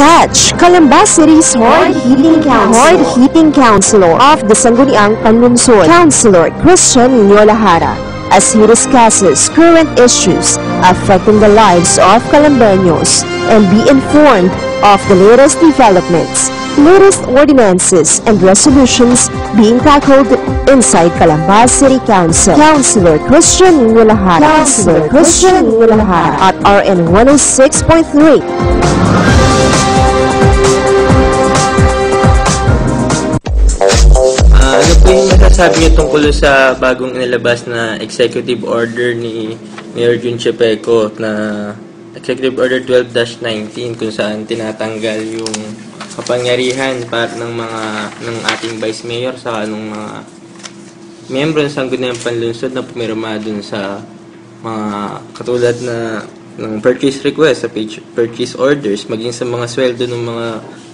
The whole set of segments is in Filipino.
Catch! Calamba City's Hard Heating Council. Hard Heating Councilor of the Sangguniang Panlunsod, Councilor Christian Niolahara, as he discusses current issues affecting the lives of Calambeños and be informed of the latest developments, latest ordinances and resolutions being tackled inside Calamba City Council. Councilor Christian Niolahara. Councilor Christian Niolahara at RN 106.3. masasabi niyo tungkol sa bagong inilabas na executive order ni Mayor Jun Chepeco na Executive Order 12-19 kung saan tinatanggal yung kapangyarihan para ng mga ng ating Vice Mayor sa ng mga miyembro ng Sangguniang Panlunsod na pumirma dun sa mga katulad na ng purchase request sa purchase orders maging sa mga sweldo ng mga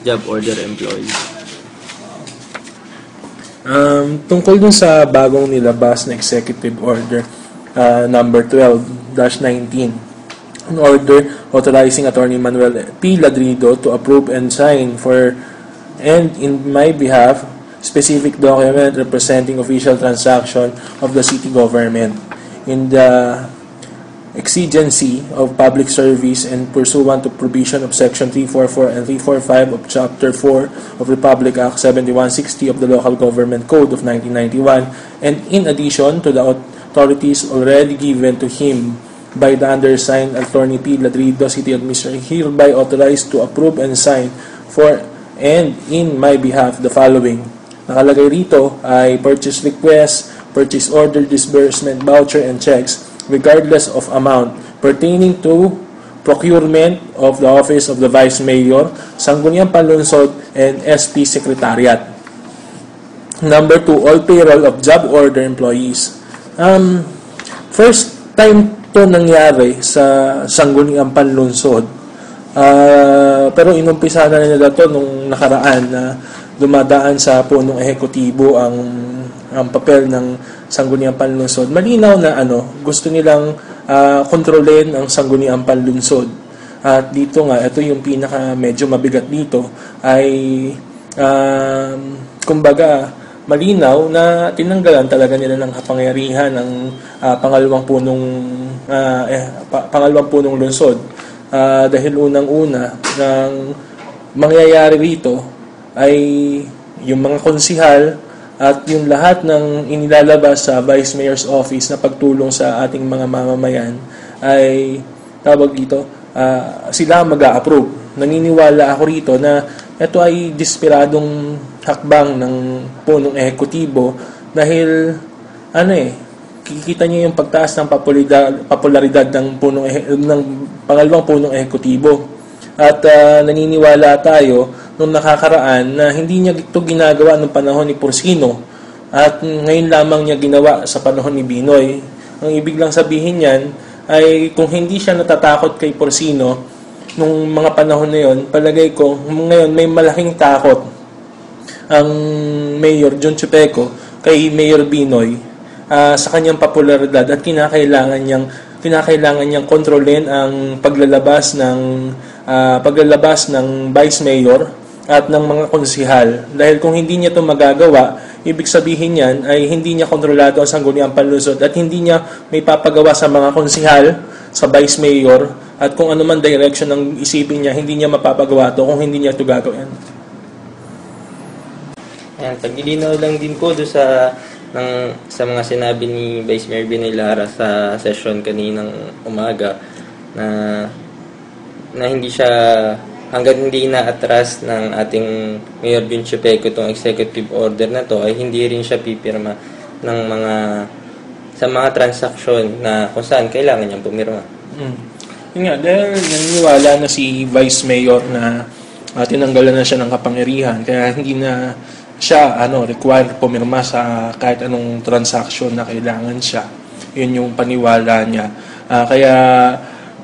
job order employees. Um, tungkol dun sa bagong nilabas na executive order uh, number 12-19 an order authorizing Attorney Manuel P. Ladrido to approve and sign for and in my behalf specific document representing official transaction of the city government in the exigency of public service and pursuant to provision of Section 344 and 345 of Chapter 4 of Republic Act 7160 of the Local Government Code of 1991, and in addition to the authorities already given to him by the undersigned Attorney P. Ladrido, City Administrator, hereby authorized to approve and sign for and in my behalf the following. Nakalagay rito ay purchase request, purchase order, disbursement, voucher, and checks regardless of amount pertaining to procurement of the office of the Vice Mayor, Sangguniang Panlunsod, and SP Secretariat. Number two, all payroll of job order employees. Um, first time to nangyari sa Sangguniang Panlunsod. Ah, pero inumpisa na nila to nung nakaraan na dumadaan sa punong ehekutibo ang ang papel ng Sangguniang Panlunsod. Malinaw na ano, gusto nilang ah, kontrolin ang Sangguniang Panlunsod. At dito nga, ito yung pinaka medyo mabigat dito ay um, kumbaga malinaw na tinanggalan talaga nila ng kapangyarihan ng ah, pangalawang punong ah, eh, pa- pangalawang punong lungsod Ah, dahil unang-una ng mangyayari rito ay yung mga konsihal at yung lahat ng inilalabas sa Vice Mayor's Office na pagtulong sa ating mga mamamayan ay tawag dito, ah, sila mag-a-approve. Naniniwala ako rito na ito ay desperadong hakbang ng punong ehekutibo dahil ano eh, kikita niyo yung pagtaas ng popularidad, ng punong ng pangalawang punong ehekutibo. At ah, naniniwala tayo nung nakakaraan na hindi niya ito ginagawa nung panahon ni Porcino at ngayon lamang niya ginawa sa panahon ni Binoy. Ang ibig lang sabihin niyan ay kung hindi siya natatakot kay Porcino nung mga panahon na yon, palagay ko ngayon may malaking takot ang Mayor John Chupeco kay Mayor Binoy ah, sa kanyang popularidad at kinakailangan niyang kinakailangan niyang kontrolin ang paglalabas ng ah, paglalabas ng Vice Mayor at ng mga konsihal. Dahil kung hindi niya ito magagawa ibig sabihin niyan ay hindi niya kontrolado ang sangguniang panlusod at hindi niya may papagawa sa mga konsihal sa Vice Mayor at kung ano man direction ng isipin niya hindi niya mapapagawa to kung hindi niya ito gagawin. Ayan, paglilinaw lang din po doon sa ng, sa mga sinabi ni Vice Mayor Binay Lara sa session kaninang umaga na na hindi siya hanggat hindi na-atras ng ating Mayor Jun Chupeco itong executive order na to ay hindi rin siya pipirma ng mga sa mga transaksyon na kung saan kailangan niyang pumirma. Mm. Yun nga, dahil naniniwala na si Vice Mayor na uh, tinanggalan na siya ng kapangyarihan, kaya hindi na siya ano, required pumirma sa kahit anong transaction na kailangan siya. Yun yung paniwala niya. Ah, kaya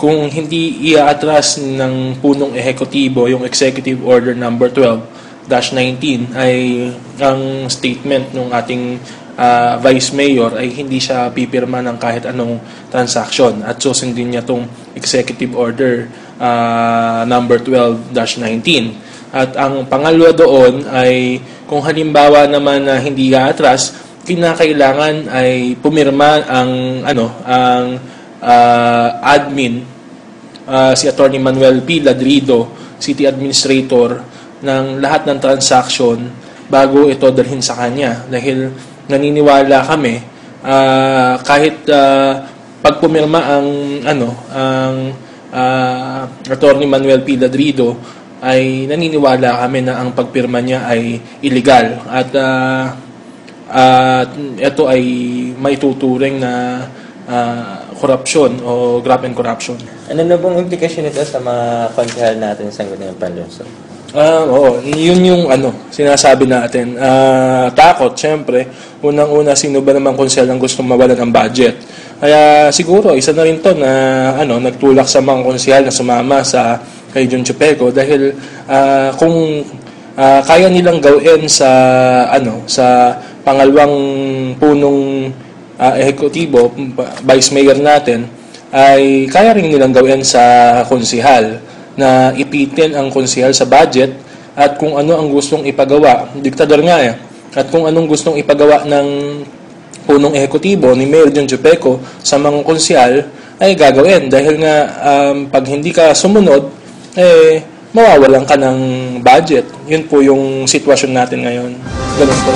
kung hindi i-atras ng punong ehekutibo yung Executive Order number 12-19 ay ang statement ng ating ah, Vice Mayor ay hindi siya pipirma ng kahit anong transaction at susundin niya tong Executive Order ah, number 12-19. At ang pangalawa doon ay kung halimbawa naman na hindi atras, kinakailangan ay pumirma ang ano ang ah, admin ah, si Attorney Manuel P. Ladrido, City Administrator ng lahat ng transaction bago ito dalhin sa kanya dahil naniniwala kami ah, kahit ah, pag pumirma ang ano ang ah, Attorney Manuel P. Ladrido ay naniniwala kami na ang pagpirma niya ay illegal at ah, at ito ay maituturing na ah, korupsyon o graft and corruption. Ano na pong implikasyon nito sa mga konsehal natin sa Sangguniang Panlunsod? Ah, oo, yun yung ano, sinasabi natin. Ah, takot, syempre. Unang-una, sino ba naman konsel ang gusto mawalan ng budget? Kaya siguro, isa na rin to na ano, nagtulak sa mga konsehal na sumama sa kay John Chupeco dahil ah, kung ah, kaya nilang gawin sa ano sa pangalawang punong ah, ehekutibo, vice mayor natin, ay kaya rin nilang gawin sa konsihal na ipitin ang konsihal sa budget at kung ano ang gustong ipagawa. Diktador nga eh. At kung anong gustong ipagawa ng punong ehekutibo ni Mayor John Chupeco sa mga konsihal ay gagawin dahil nga um, pag hindi ka sumunod eh mawawalan ka ng budget. Yun po yung sitwasyon natin ngayon. Ganun po.